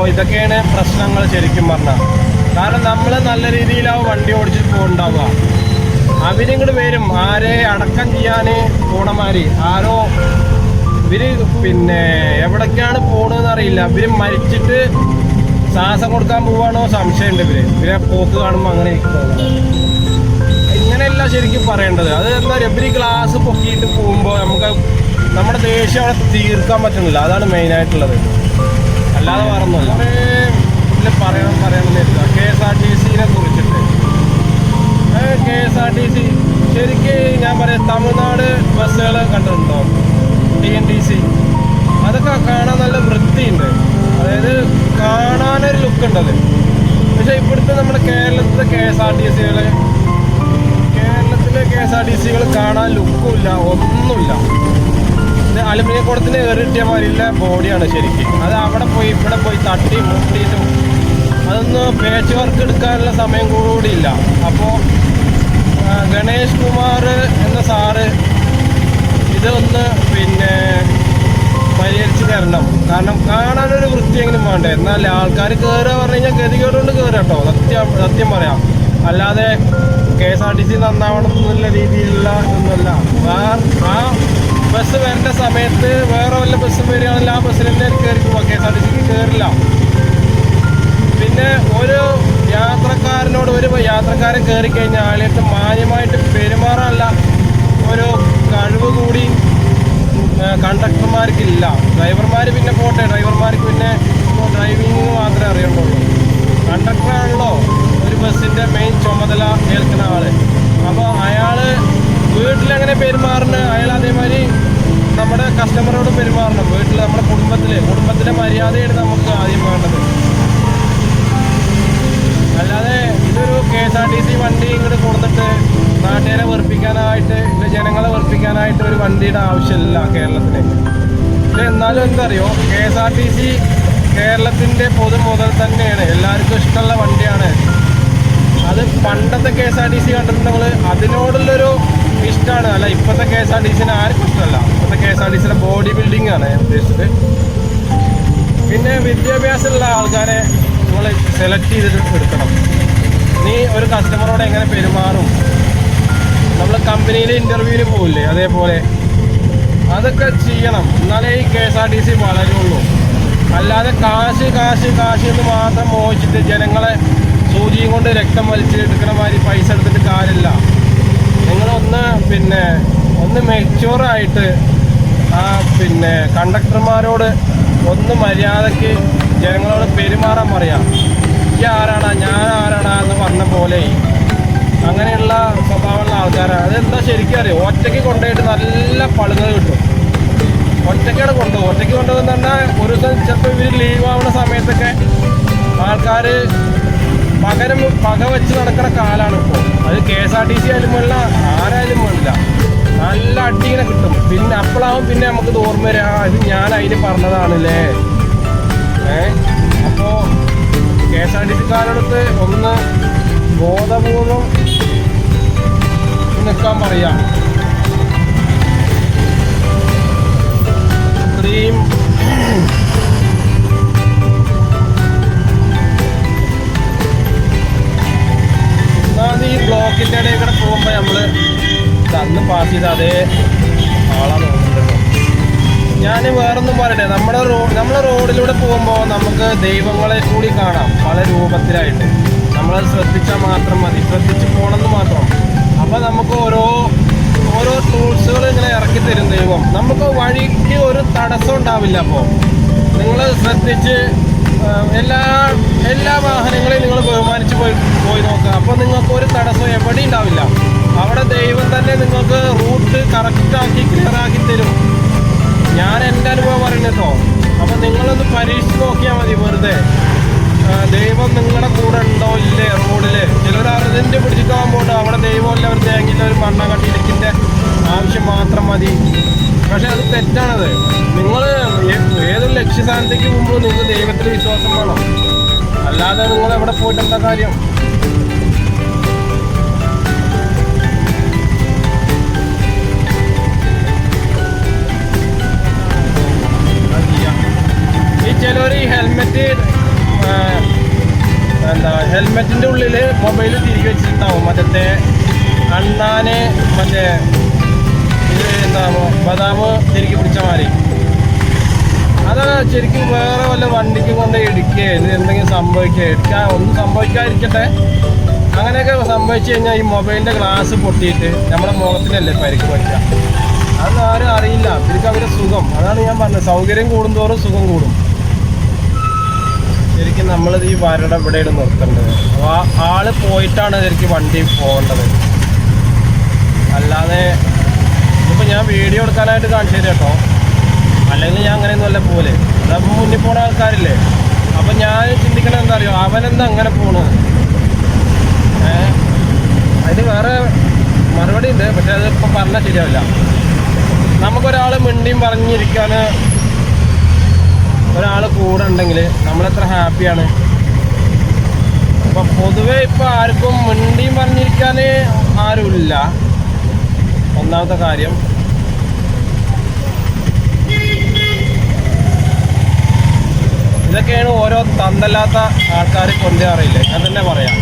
അപ്പോൾ ഇതൊക്കെയാണ് പ്രശ്നങ്ങൾ ശരിക്കും പറഞ്ഞാൽ കാരണം നമ്മൾ നല്ല രീതിയിലാവും വണ്ടി ഓടിച്ചിട്ട് പോകുന്നുണ്ടാവുക അവരിങ്ങോട്ട് വരും. ആരെ അടക്കം ചെയ്യാൻ പോണമാര്. ആരോ ഇവർ പിന്നെ എവിടേക്കാണ് പോണെന്ന് അറിയില്ല. ഇവർ മരിച്ചിട്ട് ശ്വാസം കൊടുക്കാൻ പോവാണോ സംശയമുണ്ട് ഇവർ. ഇവരെ പോക്ക് കാണുമ്പോൾ അങ്ങനെ ഇങ്ങനെയല്ല ശരിക്കും പറയേണ്ടത്. അത് എന്താ ഇവർ ഗ്ലാസ് പൊക്കിയിട്ട് പോകുമ്പോൾ നമുക്ക് നമ്മുടെ ദേഷ്യം അവിടെ തീർക്കാൻ പറ്റുന്നില്ല. അതാണ് മെയിനായിട്ടുള്ളത് അല്ലാതെ വേറൊന്നുമല്ല. ഇതിൽ പറയണം പറയണമെന്നില്ല കെ എസ് ആർ ടി സിനെ കുറിച്ചിട്ട്. K S R T C. ശരിക്ക് ഞാൻ പറയാം തമിഴ്നാട് ബസ്സുകൾ കണ്ടിട്ടുണ്ടോ? T N T C. അതൊക്കെ കാണാൻ നല്ല വൃത്തിയുണ്ട്. അതായത് കാണാനൊരു ലുക്ക് ഉണ്ട് അത് പക്ഷേ ഇവിടുത്തെ നമ്മുടെ കേരളത്തിലെ കെ എസ് ആർ ടി സികൾ കേരളത്തിലെ കെ എസ് ആർ ടി സികൾ കാണാൻ ലുക്കും ഇല്ല ഒന്നുമില്ല. അലുമിനിയം കുടത്തിൽ കയറിയിട്ടിയ പോലെയുള്ള ബോഡിയാണ് ശരിക്കും. അത് അവിടെ പോയി ഇവിടെ പോയി തട്ടി മുട്ടിയിട്ടും അതൊന്ന് പേച്ച് വർക്ക് എടുക്കാനുള്ള സമയം കൂടിയില്ല. അപ്പോൾ ഗണേഷ് കുമാർ എന്ന സാറ് ഇതൊന്ന് പിന്നെ പരിഹരിച്ച് തരണം. കാരണം കാണാനൊരു വൃത്തിയെങ്കിലും വേണ്ടേ? എന്നാൽ ആൾക്കാർ കയറുക പറഞ്ഞു കഴിഞ്ഞാൽ ഗതികേടുകൊണ്ട് കയറുക കേട്ടോ. സത്യം സത്യം പറയാം. അല്ലാതെ K S R T C നന്നാവണം എന്നുള്ള രീതിയിലുള്ള ഒന്നുമല്ല ആ ബസ് വരേണ്ട സമയത്ത് വേറെ വല്ല ബസ് വരികയാണെങ്കിൽ ആ ബസ്സിൽ തന്നെ കയറി പോവാം. കെ എസ് ആർ ടി സിക്ക് കയറില്ല. പിന്നെ ഒരു യാത്രക്കാരനോട് ഒരു യാത്രക്കാരൻ കയറി കഴിഞ്ഞാൽ ആളായിട്ട് മാന്യമായിട്ട് പെരുമാറാനുള്ള ഒരു കഴിവ് കൂടി കണ്ടക്ടർമാർക്കില്ല ഡ്രൈവർമാർ പിന്നെ പോട്ടെ. ഡ്രൈവർമാർക്ക് പിന്നെ ഡ്രൈവിംഗ് മാത്രമേ അറിയുള്ളൂ. കുടുംബത്തിലെ മര്യാദയാണ് നമുക്ക് ആദ്യം വേണ്ടത്. അല്ലാതെ ഇതൊരു K S R T C വണ്ടി ഇങ്ങോട്ട് കൊടുത്തിട്ട് നാട്ടുകാരെ വെറുപ്പിക്കാനായിട്ട് ഇല്ല ജനങ്ങളെ വെറുപ്പിക്കാനായിട്ട് ഒരു വണ്ടിയുടെ ആവശ്യമില്ല കേരളത്തിന് പക്ഷെ എന്നാലും എന്തറിയോ K S R T C കേരളത്തിന്റെ പൊതു മുതൽ തന്നെയാണ് എല്ലാവർക്കും ഇഷ്ടമുള്ള വണ്ടിയാണ്. അത് പണ്ടത്തെ K S R T C കണ്ടിട്ടുണ്ടെങ്കിൽ അതിനോടുള്ളൊരു ഇഷ്ടമാണ് അല്ല ഇപ്പോഴത്തെ കെ എസ് ആർ ടി സിനെ ആർക്കും ഇഷ്ടമല്ല. ഇപ്പോഴത്തെ കെ എസ് ആർ ടി സിയുടെ ബോഡി ബിൽഡിംഗ് ആണ് ഉദ്ദേശിച്ചത്. പിന്നെ വിദ്യാഭ്യാസമുള്ള ആൾക്കാരെ നിങ്ങൾ സെലക്ട് ചെയ്തിട്ട് എടുക്കണം. നീ ഒരു കസ്റ്റമറോട് എങ്ങനെ പെരുമാറും? നമ്മൾ കമ്പനിയിൽ ഇന്റർവ്യൂവിന് പോകില്ലേ അതേപോലെ. അതൊക്കെ ചെയ്യണം. എന്നാലേ ഈ K S R T C വളരുള്ളൂ. അല്ലാതെ കാശ് കാശ് കാശ് എന്ന് മാത്രം മോഹിച്ചിട്ട് ജനങ്ങളെ സൂചിയും കൊണ്ട് രക്തം വലിച്ചെടുക്കണ മാതിരി പൈസ എടുത്തിട്ട് കാര്യമില്ല. നിങ്ങളൊന്ന് പിന്നെ ഒന്ന് മെച്യൂറായിട്ട് ആ പിന്നെ കണ്ടക്ടർമാരോട് ഒന്ന് മര്യാദയ്ക്ക് ജനങ്ങളോട് പെരുമാറാൻ പറയാം. ഈ ആരാടാ? ഞാൻ ആരാടാ? എന്ന് പറഞ്ഞ പോലെ. അങ്ങനെയുള്ള സ്വഭാവമുള്ള ആൾക്കാരാണ് അതെന്താ ശരിക്കും അറിയാം? ഒറ്റയ്ക്ക് കൊണ്ടുപോയിട്ട് നല്ല പളുകൾ കിട്ടും. ഒറ്റയ്ക്കാണ് കൊണ്ടുപോകും ഒറ്റയ്ക്ക് കൊണ്ടുപോകുന്ന ഒരു ദിവസം ചിലപ്പോൾ ഇവർ ലീവ് ആവുന്ന സമയത്തൊക്കെ ആൾക്കാർ പകരം പക വെച്ച് നടക്കുന്ന കാലാണ് ഇപ്പോൾ. അത് K S R T C ആയാലും വേണ്ട ആരായാലും വേണ്ടില്ല നല്ല ഇങ്ങനെ കിട്ടും. പിന്നെ അപ്പോഴാവും പിന്നെ നമുക്ക് ഓർമ്മ വരിക ഇത് ഞാൻ അതിന് പറഞ്ഞതാണല്ലേ. ഏ? അപ്പോൾ കെ എസ് ആർ ടി സിക്കാരടുത്ത് ഒന്ന് ബോധപൂർവം നിൽക്കാൻ പറയാം. ഇത്രയും അന്ന് പാസ് ചെയ്ത അതേ തോന്നുന്നത് ഞാൻ വേറൊന്നും പറയട്ടെ നമ്മുടെ റോഡ് നമ്മുടെ റോഡിലൂടെ പോകുമ്പോൾ നമുക്ക് ദൈവങ്ങളെ കൂടി കാണാം. പല രൂപത്തിലായിട്ട്. നമ്മളത് ശ്രദ്ധിച്ചാൽ മാത്രം മതി. ശ്രദ്ധിച്ച് പോകണമെന്ന് മാത്രം. അപ്പോൾ നമുക്ക് ഓരോ ഓരോ ടൂൾസുകൾ ഇങ്ങനെ ഇറക്കി തരും ദൈവം. നമുക്ക് വഴിക്ക് ഒരു തടസ്സം ഉണ്ടാവില്ല അപ്പോൾ നിങ്ങൾ ശ്രദ്ധിച്ച് എല്ലാ എല്ലാ വാഹനങ്ങളെയും നിങ്ങൾ ബഹുമാനിച്ച് പോയി പോയി നോക്കുക. അപ്പോൾ നിങ്ങൾക്ക് ഒരു തടസ്സം എവിടെയും ഉണ്ടാവില്ല. അവിടെ ദൈവം തന്നെ നിങ്ങൾക്ക് റൂട്ട് കറക്റ്റാക്കി ക്ലിയർ ആക്കി തരും. ഞാൻ എന്റെ അനുഭവം പറയുന്നത് കേട്ടോ. അപ്പം നിങ്ങളൊന്ന് പരീക്ഷിച്ച് നോക്കിയാൽ മതി വെറുതെ. ദൈവം നിങ്ങളുടെ കൂടെ ഉണ്ടോ ഇല്ലേ റോഡിൽ ചിലർ അറിഞ്ഞിട്ട് പിടിച്ചിട്ടാൻ പോട്ടോ അവിടെ ദൈവമല്ല ഒരു തേങ്ങില്ല ഒരു മണ്ണ കട്ടിയിടിക്കിന്റെ ആവശ്യം മാത്രം മതി. പക്ഷേ അത് തെറ്റാണത്. നിങ്ങൾ ഏതൊരു ലക്ഷ്യസ്ഥാനത്തേക്ക് പോകുമ്പോൾ നിങ്ങൾ ദൈവത്തിൽ വിശ്വാസം വേണം. അല്ലാതെ നിങ്ങൾ എവിടെ പോയിട്ട് എന്താ കാര്യം? ചിലവർ ഹെൽമെറ്റിന്റെ ഉള്ളിൽ മൊബൈൽ തിരികെ വെച്ചിട്ടുണ്ടാവും. മറ്റേ അണ്ണാന് മറ്റേ ഇത് എന്താ ബദാം തിരികെ പിടിച്ച മാതിരി. അതാണ് ശരിക്കും വേറെ വല്ല വണ്ടിക്ക് കൊണ്ട് ഇടിക്കുക ഇത് എന്തെങ്കിലും സംഭവിക്കുക എടുക്കാൻ ഒന്നും സംഭവിക്കാതിരിക്കട്ടെ. അങ്ങനെയൊക്കെ സംഭവിച്ചു കഴിഞ്ഞാൽ ഈ മൊബൈലിന്റെ ഗ്ലാസ് പൊട്ടിയിട്ട് നമ്മുടെ മുഖത്തിനല്ലേ പരിക്ക് പറ്റുക? അതൊന്നും ആരും അറിയില്ല. ഇവർക്ക് അവരുടെ സുഖം. അതാണ് ഞാൻ പറഞ്ഞത്. സൗകര്യം കൂടുന്തോറും സുഖം കൂടും. ശരിക്കും നമ്മളിത് ഈ വരട ഇവിടെയാണ് നിർത്തേണ്ടത്. ആ ആൾ പോയിട്ടാണ് ശരിക്കും വണ്ടി പോകേണ്ടത്. അല്ലാതെ ഇപ്പം ഞാൻ വീഡിയോ എടുക്കാനായിട്ട് കാണിച്ചു കേട്ടോ. അല്ലെങ്കിൽ ഞാൻ അങ്ങനെയൊന്നും അല്ല പോലെ. അതപ്പം മുന്നിൽ പോണ ആൾക്കാരില്ലേ? അപ്പം ഞാൻ ചിന്തിക്കണത് എന്താ അറിയോ? അവനെന്താ അങ്ങനെ പോണു ഏഹ് അതിന് വേറെ മറുപടി ഉണ്ട്. പക്ഷെ അത് ഇപ്പൊ പറഞ്ഞാൽ ശരിയാവില്ല. നമുക്കൊരാൾ മിണ്ടിയും പറഞ്ഞിരിക്കാൻ ഒരാൾ കൂടെ ഉണ്ടെങ്കിൽ നമ്മളെത്ര ഹാപ്പിയാണ്. അപ്പം പൊതുവെ ഇപ്പം ആർക്കും മിണ്ടിയും പറഞ്ഞിരിക്കാൻ ആരുമില്ല. ഒന്നാമത്തെ കാര്യം. ഇതൊക്കെയാണ് ഓരോ തന്തല്ലാത്ത ആൾക്കാർ കൊണ്ടുവരാറില്ലേ? ഞാൻ തന്നെ പറയാം.